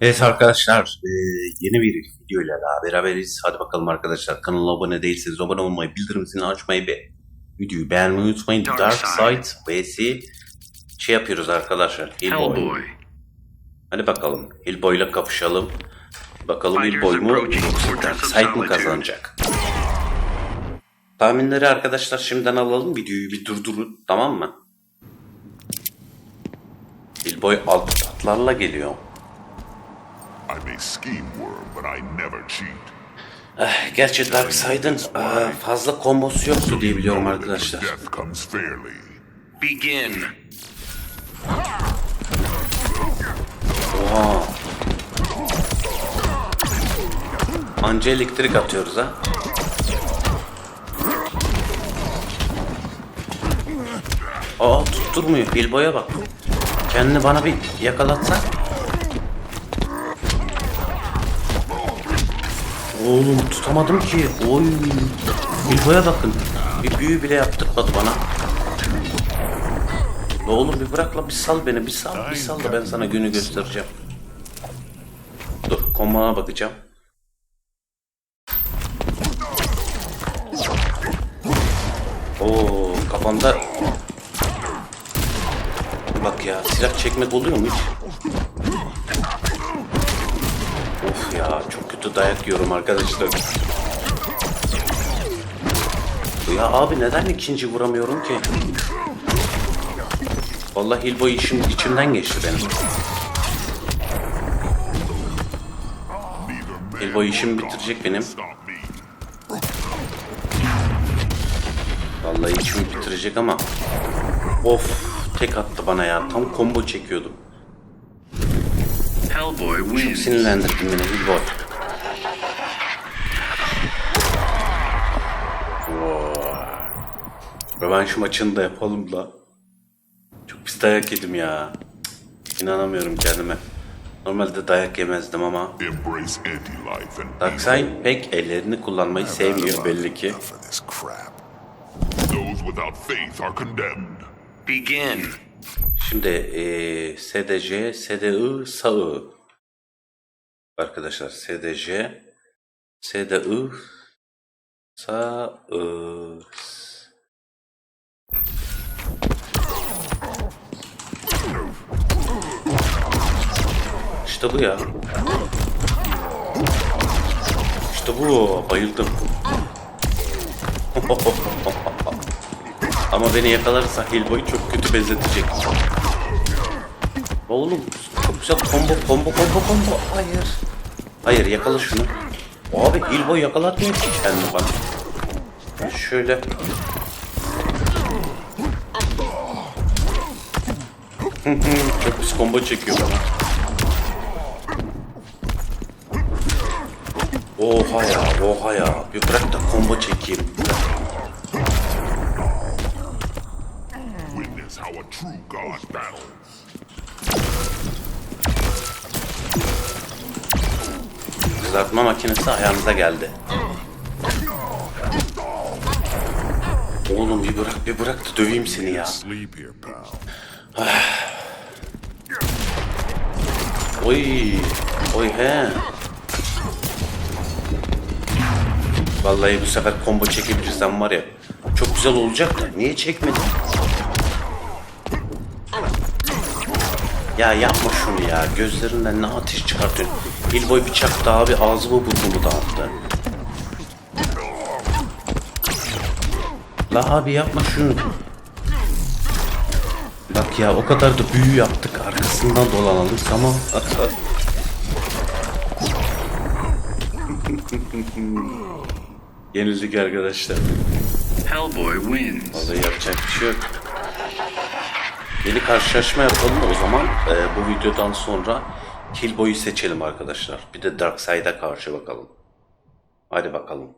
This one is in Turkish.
Evet arkadaşlar e, yeni bir video ile daha beraberiz. Hadi bakalım arkadaşlar kanala abone değilseniz abone olmayı, bildirim zilini açmayı ve videoyu beğenmeyi unutmayın. Dark Dark Side. Vs şey yapıyoruz arkadaşlar. Hillboy. Hellboy. Hadi bakalım Hillboy ile kapışalım. Bakalım Hillboy mu yoksa Dark Side mi kazanacak? Tahminleri arkadaşlar şimdiden alalım. Videoyu bir durdurun tamam mı? Hillboy alt atlarla geliyor. I'm a scheme worm, but I never cheat. Eh, Gerçi Darkseid'in eh, fazla kombosu yoktu diye biliyorum arkadaşlar. Death comes fairly. Begin. Oha. Anca elektrik atıyoruz ha. Aa tutturmuyor. Bilbo'ya bak. Kendini bana bir yakalatsa. Oğlum tutamadım ki. Oy. Bilbo'ya bakın. Bir büyü bile yaptırmadı bana. Ne oğlum bir bırak la bir sal beni bir sal bir sal da ben sana günü göstereceğim. Dur komana bakacağım. Oo kafamda Bak ya silah çekmek oluyor mu hiç? Of ya çok kötü dayak yiyorum arkadaşlar. Ya abi neden ikinci vuramıyorum ki? Vallahi Hillboy işim içimden geçti benim. Hillboy işimi bitirecek benim. Vallahi içimi bitirecek ama. Of tek attı bana ya. Tam combo çekiyordum. Hellboy wins. Sinirlendirdin beni Hillboy. Rövanş maçını da yapalım da. Çok pis dayak yedim ya. Cık, İnanamıyorum kendime. Normalde dayak yemezdim ama Darkseid pek ellerini kullanmayı sevmiyor belli ki. Şimdi eee SDC, SDI, SAI. Arkadaşlar SDC, SDI, SAI. İşte bu ya. İşte bu. Bayıldım. Ama beni yakalarsa Hellboy çok kötü benzetecek. Oğlum çok güzel combo combo combo combo. Hayır. Hayır yakala şunu. Abi Hellboy yakalatmıyor ki kendini bana. Şöyle. çok pis combo çekiyor bana. Oha ya, oha ya. Bir bırak da combo çekeyim. Kızartma makinesi ayağımıza geldi. Oğlum bir bırak bir bırak da döveyim seni ya. Oy. Oy he. Vallahi bu sefer combo çekebilirsem var ya. Çok güzel olacak da. Niye çekmedin? Ya yapma şunu ya. Gözlerinden ne ateş çıkartıyorsun. Hillboy bir çaktı abi ağzımı burnumu dağıttı. La abi yapma şunu. Bak ya o kadar da büyü yaptık arkasından dolanalım tamam. Yenildik arkadaşlar. Hellboy wins. Vallahi yapacak bir şey yok. Yeni karşılaşma yapalım o zaman. Ee, bu videodan sonra Killboy'u seçelim arkadaşlar. Bir de Darkseid'e karşı bakalım. Hadi bakalım.